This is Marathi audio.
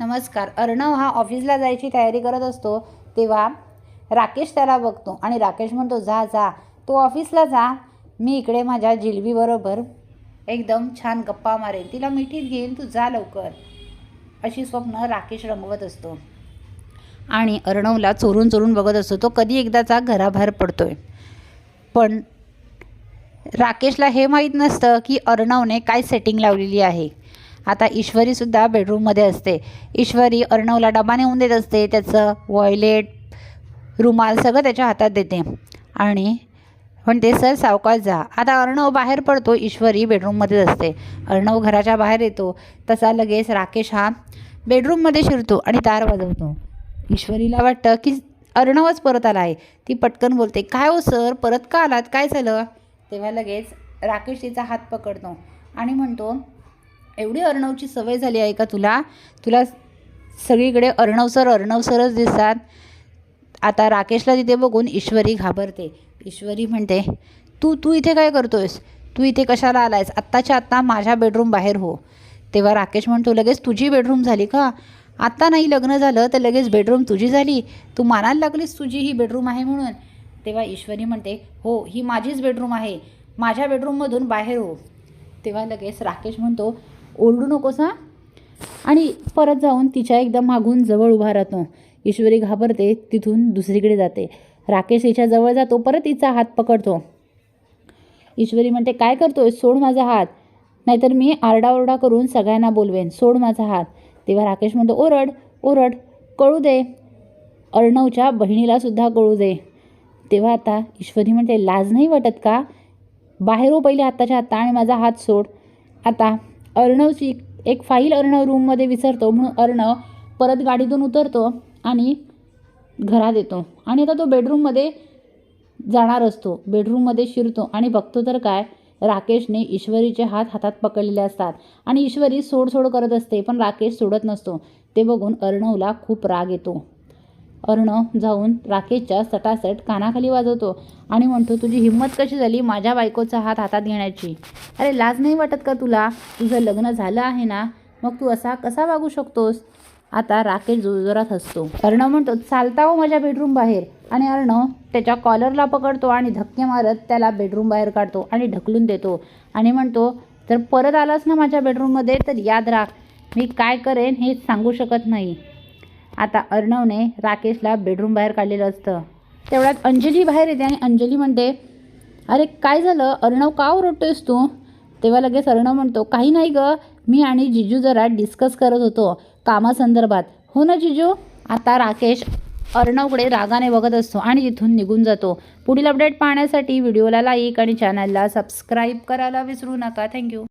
नमस्कार. अर्णव हा ऑफिसला जायची तयारी करत असतो तेव्हा राकेश त्याला बघतो आणि राकेश म्हणतो जा जा. तो ऑफिसला जा. मी इकडे माझ्या जिलबीबरोबर एकदम छान गप्पा मारेन. तिला मिठीत घेईन. तू जा लवकर. अशी स्वप्न राकेश रंगवत असतो. आणि अर्णवला चोरून चोरून बघत असतो. तो कधी एकदाचा घराबाहेर पडतोय. पण राकेशला हे माहीत नसतं की अर्णवने काय सेटिंग लावलेली आहे. आता ईश्वरीसुद्धा बेडरूममध्ये असते. ईश्वरी अर्णवला डबा नेऊन देत असते. त्याचं वॉयलेट रुमाल सगळं त्याच्या हातात देते. आणि म्हणते सर सावकाश जा. आता अर्णव बाहेर पडतो. ईश्वरी बेडरूममध्येच असते. अर्णव घराच्या बाहेर येतो. तसा लगेच राकेश हा बेडरूममध्ये शिरतो आणि दार वाजवतो. ईश्वरीला वाटतं की अर्णवच परत आला आहे. ती पटकन बोलते काय हो सर? परत का आलात? काय झालं? तेव्हा लगेच राकेश तिचा हात पकडतो आणि म्हणतो एवढी अर्णवची सवय झाली आहे का तुला? तुला सगळीकडे अर्णव सर अर्णव सरच दिसतात. आता राकेशला तिथे बघून ईश्वरी घाबरते. ईश्वरी म्हणते तू तू इथे काय करतोयस? तू इथे कशाला आलायस? आत्ताच्या आत्ता माझ्या बेडरूम बाहेर हो. तेव्हा राकेश म्हणतो लगेच तुझी बेडरूम झाली का? आत्ता नाही लग्न झालं तर लगेच बेडरूम तुझी झाली. तू मानायला लागलीस तुझी ही बेडरूम आहे म्हणून. तेव्हा ईश्वरी म्हणते हो ही माझीच बेडरूम आहे. माझ्या बेडरूममधून बाहेर हो. तेव्हा लगेच राकेश म्हणतो ओरडू नकोस हां. आणि परत जाऊन तिच्या एकदम मागून जवळ उभा राहतो. ईश्वरी घाबरते तिथून दुसरीकडे जाते. राकेश हिच्या जवळ जातो परत तिचा हात पकडतो. ईश्वरी म्हणते काय करतोय सोड माझा हात. नाहीतर मी आरडाओरडा करून सगळ्यांना बोलवेन सोड माझा हात. तेव्हा राकेश म्हणतो ओरड ओरड कळू दे. अर्णवच्या बहिणीला सुद्धा कळू दे. तेव्हा आता ईश्वरी म्हणते लाज नाही वाटत का? बाहेर हो पहिले आत्ताच्या आत्ता आणि माझा हात सोड. आता अर्णवची एक फाईल अर्णव रूममध्ये विसरतो. म्हणून अर्णव परत गाडीतून उतरतो आणि घरात येतो. आणि आता तो बेडरूममध्ये जाणार असतो. बेडरूममध्ये शिरतो. आणि बघतो तर काय राकेशने ईश्वरीचे हात हातात पकडलेले असतात. आणि ईश्वरी सोड सोड करत असते पण राकेश सोडत नसतो. ते बघून अर्णवला खूप राग येतो. अर्णव जाऊन राकेशच्या सटासट कानाखाली वाजवतो आणि म्हणतो तुझी हिंमत कशी झाली माझ्या बायकोचा हात हातात घेण्याची? अरे लाज नाही वाटत का तुला? तुझं लग्न झालं आहे ना? मग तू असा कसा वागू शकतोस? आता राकेश जोरजोरात हसतो. अर्णव म्हणतो चालता हो माझ्या बेडरूम बाहेर. आणि अर्णव त्याच्या कॉलरला पकडतो आणि धक्के मारत त्याला बेडरूम बाहेर काढतो आणि ढकलून देतो. आणि म्हणतो जर परत आलास ना माझ्या बेडरूममध्ये तर याद राख. मी काय करेन हे सांगू शकत नाही. आता अर्णवने राकेशला बेडरूम बाहेर काढलेलं असतं. तेवढ्यात अंजली बाहेर येते आणि अंजली म्हणते अरे काय झालं? अर्णव का ओरडतोयस तू? तेव्हा लगेच अर्णव म्हणतो काही नाही गं. मी आणि जिजू जरा डिस्कस करत होतो कामासंदर्भात. हो ना जिजू? आता राकेश अर्णवकडे रागाने बघत असतो आणि तिथून निघून जातो. पुढील अपडेट पाहण्यासाठी व्हिडिओला लाईक आणि चॅनलला सबस्क्राईब करायला विसरू नका. थँक्यू